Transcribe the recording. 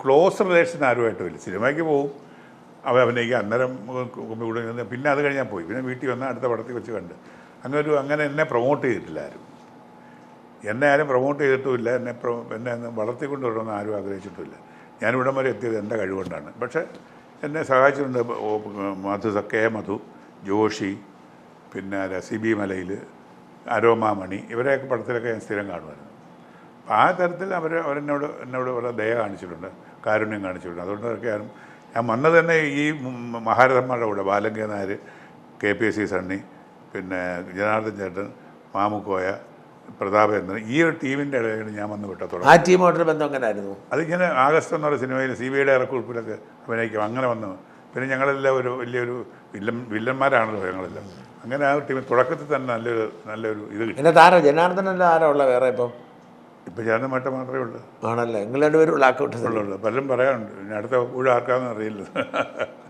Close relation ആരുമായിട്ടും ഇല്ല. സിനിമയ്ക്ക് പോവും. അവർ അഭിനയിക്കുക. അന്നേരം കൂടെ നിന്ന് പിന്നെ അത് കഴിഞ്ഞാൽ പോയി. പിന്നെ വീട്ടിൽ വന്ന അടുത്ത പടത്തിൽ വെച്ച് കണ്ട്. അങ്ങനെ ഒരു അങ്ങനെ എന്നെ പ്രൊമോട്ട് ചെയ്തിട്ടില്ല ആരും എന്നെ ആരും പ്രൊമോട്ട് ചെയ്തിട്ടുമില്ല. എന്നെ പ്രൊ എന്നെ വളർത്തിക്കൊണ്ട് വരണമെന്ന് ആരും ആഗ്രഹിച്ചിട്ടുമില്ല. ഞാനിവിടം വരെ എത്തിയത് എന്റെ കഴിവുകൊണ്ടാണ്. പക്ഷേ എന്നെ സഹായിച്ചിട്ടുണ്ട് മധു കെ മധു ജോഷി പിന്നെ സി ബി മലയിൽ അരോമാമണി. ഇവരെയൊക്കെ പടത്തിലൊക്കെ ഞാൻ സ്ഥിരം കാണുമായിരുന്നു. അപ്പം ആ തരത്തിൽ അവർ അവരെന്നോട് എന്നോട് വളരെ ദയ കാണിച്ചിട്ടുണ്ട് കാരുണ്യം കാണിച്ചിട്ടുണ്ട്. അതുകൊണ്ടൊക്കെ ഞാൻ ഞാൻ വന്നത് തന്നെ ഈ മഹാരഥന്മാരുടെ കൂടെ Balan K Nair K P S C Sunny പിന്നെ ജനാർദ്ദൻ ചേട്ടൻ മാമുക്കോയ പ്രതാപേന്ദ്രൻ ഈ ഒരു ടീമിന്റെ ഇടയിലാണ് ഞാൻ വന്ന് വിട്ടത്തോളം ആ ടീമായിട്ടുള്ള ബന്ധം എങ്ങനെയായിരുന്നു അതിങ്ങനെ ആഗസ്റ്റ് എന്ന് പറഞ്ഞ സിനിമയിൽ സി ബി ഐയുടെ ഇറക്കുറിപ്പിലൊക്കെ അഭിനയിക്കും. അങ്ങനെ വന്നു പിന്നെ ഞങ്ങളെല്ലാം ഒരു വലിയൊരു വില്ലൻ വില്ലന്മാരാണല്ലോ ഞങ്ങളെല്ലാം. അങ്ങനെ ആ ടീമിൽ തുടക്കത്തിൽ തന്നെ നല്ലൊരു നല്ലൊരു ഇത് കിട്ടും. പിന്നെ താര ജനാർദ്ദനല്ല ആരാ ഉള്ള വേറെ ഇപ്പം? ഇപ്പം ചേർന്ന മറ്റം മാത്രമേ ഉള്ളൂ. ആണല്ലേ? നിങ്ങൾ രണ്ടുപേരും ഉള്ളൂ പലരും പറയാറുണ്ട് ഇനി അടുത്ത ഊഴ ആർക്കാന്ന് അറിയില്ല.